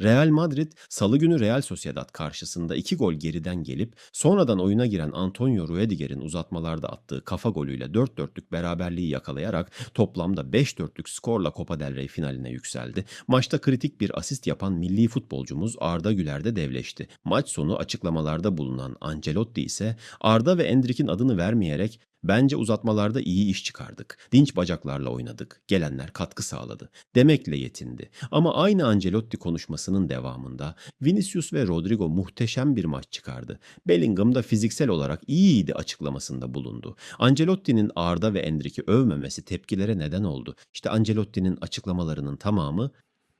Real Madrid, salı günü Real Sociedad karşısında 2 gol geriden gelip sonradan oyuna giren Antonio Rudiger'in uzatmalarda attığı kafa golüyle 4-4'lük beraberliği yakalayarak toplamda 5-4'lük skorla Copa del Rey finaline yükseldi. Maçta kritik bir asist yapan milli futbolcumuz Arda Güler de devleşti. Maç sonu açıklamalarda bulunan Ancelotti ise Arda ve Endrick'in adını vermeyerek Bence uzatmalarda iyi iş çıkardık. Dinç bacaklarla oynadık. Gelenler katkı sağladı. Demekle yetindi. Ama aynı Ancelotti konuşmasının devamında Vinicius ve Rodrigo muhteşem bir maç çıkardı. Bellingham da fiziksel olarak iyiydi açıklamasında bulundu. Ancelotti'nin Arda ve Endrick'i övmemesi tepkilere neden oldu. İşte Ancelotti'nin açıklamalarının tamamı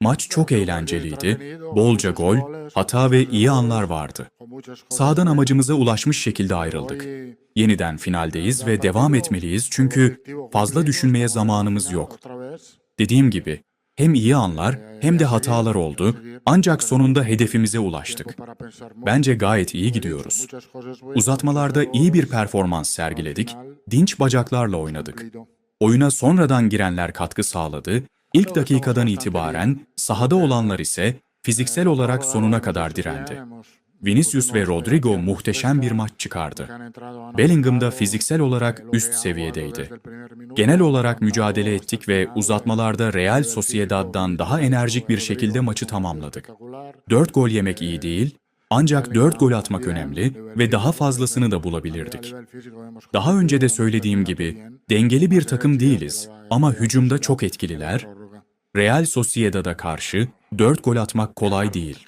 Maç çok eğlenceliydi. Bolca gol, hata ve iyi anlar vardı. Sahadan amacımıza ulaşmış şekilde ayrıldık. Yeniden finaldeyiz ve devam etmeliyiz çünkü fazla düşünmeye zamanımız yok. Dediğim gibi hem iyi anlar hem de hatalar oldu ancak sonunda hedefimize ulaştık. Bence gayet iyi gidiyoruz. Uzatmalarda iyi bir performans sergiledik, dinç bacaklarla oynadık. Oyuna sonradan girenler katkı sağladı, ilk dakikadan itibaren sahada olanlar ise fiziksel olarak sonuna kadar direndi. Vinicius ve Rodrigo muhteşem bir maç çıkardı. Bellingham da fiziksel olarak üst seviyedeydi. Genel olarak mücadele ettik ve uzatmalarda Real Sociedad'dan daha enerjik bir şekilde maçı tamamladık. 4 gol yemek iyi değil, ancak 4 gol atmak önemli ve daha fazlasını da bulabilirdik. Daha önce de söylediğim gibi dengeli bir takım değiliz ama hücumda çok etkililer. Real Sociedad'a karşı 4 gol atmak kolay değil.